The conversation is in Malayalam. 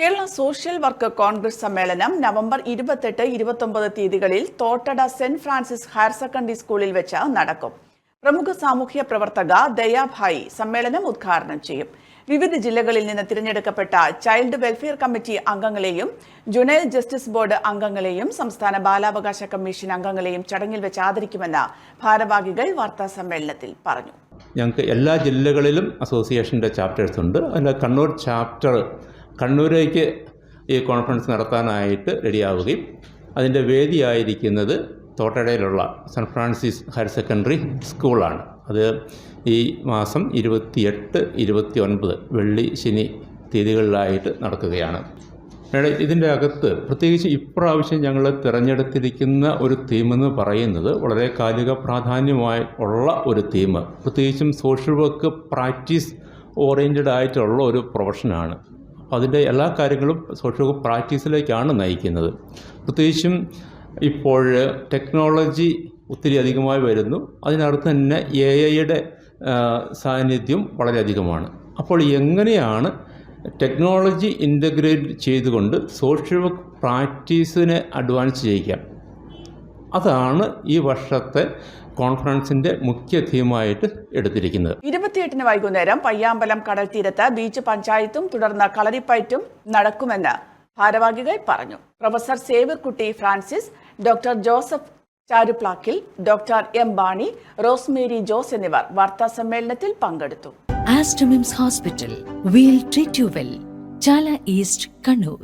കേരള സോഷ്യൽ വർക്ക് കോൺഗ്രസ് സമ്മേളനം നവംബർ ഇരുപത്തെട്ട് ഇരുപത്തൊമ്പത് തീയതികളിൽ Thottada saint Francis higher secondary സ്കൂളിൽ വെച്ച് നടക്കും. പ്രമുഖ സാമൂഹ്യ പ്രവർത്തക ദയാഭായി സമ്മേളനം ഉദ്ഘാടനം ചെയ്യും. വിവിധ ജില്ലകളിൽ നിന്ന് തിരഞ്ഞെടുക്കപ്പെട്ട ചൈൽഡ് വെൽഫെയർ കമ്മിറ്റി അംഗങ്ങളെയും ജുനൈൽ ജസ്റ്റിസ് ബോർഡ് അംഗങ്ങളെയും സംസ്ഥാന ബാലാവകാശ കമ്മീഷൻ അംഗങ്ങളെയും ചടങ്ങിൽ വെച്ച് ആദരിക്കുമെന്ന് ഭാരവാഹികൾ വാർത്താ സമ്മേളനത്തിൽ പറഞ്ഞു. ഞങ്ങൾക്ക് എല്ലാ ജില്ലകളിലും അസോസിയേഷന്റെ ചാപ്റ്റേഴ്സ് ഉണ്ട്. അതിൽ കണ്ണൂർ ചാപ്റ്റർ കണ്ണൂരേക്ക് ഈ കോൺഫറൻസ് നടത്താനായിട്ട് റെഡിയാവുകയും അതിന്റെ വേദിയായിരിക്കുന്നത് തോട്ടടയിലുള്ള സെന്റ് ഫ്രാൻസിസ് ഹയർ സെക്കൻഡറി സ്കൂളാണ് അത് ഈ മാസം ഇരുപത്തിയെട്ട് ഇരുപത്തി ഒൻപത് വെള്ളി ശനി തീയതികളിലായിട്ട് നടക്കുകയാണ്. മേഡം ഇതിന്റെ അകത്ത് പ്രത്യേകിച്ച് ഇപ്രാവശ്യം ഞങ്ങൾ തിരഞ്ഞെടുത്തിരിക്കുന്ന ഒരു തീമെന്ന് പറയുന്നത് വളരെ കാലിക പ്രാധാന്യമായി ഉള്ള ഒരു തീം പ്രത്യേകിച്ചും സോഷ്യൽ വർക്ക് പ്രാക്ടീസ് ഓറിയന്റഡ് ആയിട്ടുള്ള ഒരു പ്രൊഫഷനാണ് അതിന്റെ എല്ലാ കാര്യങ്ങളും സോഷ്യൽ വർക്ക് പ്രാക്ടീസിലേക്കാണ് നയിക്കുന്നത്. പ്രത്യേകിച്ചും ഇപ്പോൾ ടെക്നോളജി ഒത്തിരി അധികമായി വരുന്നു. അതിനടുത്ത് തന്നെ എ ഐയുടെ സാന്നിധ്യം വളരെയധികമാണ് അപ്പോൾ എങ്ങനെയാണ് ടെക്നോളജി ഇന്റഗ്രേറ്റ് ചെയ്തുകൊണ്ട് സോഷ്യൽ വർക്ക് പ്രാക്ടീസിനെ അഡ്വാൻസ് ചെയ്യിക്കാം അതാണ് ഈ വർഷത്തെ കോൺഫറൻസിന്റെ മുഖ്യ തീമായിട്ട് എടുത്തിരിക്കുന്നത്. ഇരുപത്തിയെട്ടിന് വൈകുന്നേരം പയ്യാമ്പലം കടൽ തീരത്ത് ബീച്ച് പഞ്ചായത്തും തുടർന്ന് കളരിപ്പയറ്റും നടക്കുമെന്ന് ഭാരവാഹികൾ പറഞ്ഞു. Professor Xavierkutty Francis doctor Joseph Charuplakkil doctor M Bani Rosemary Jose എന്നിവർ വാർത്താ സമ്മേളനത്തിൽ പങ്കെടുത്തു. Aster MIMS hospital we'll treat you well Chala east Kannur.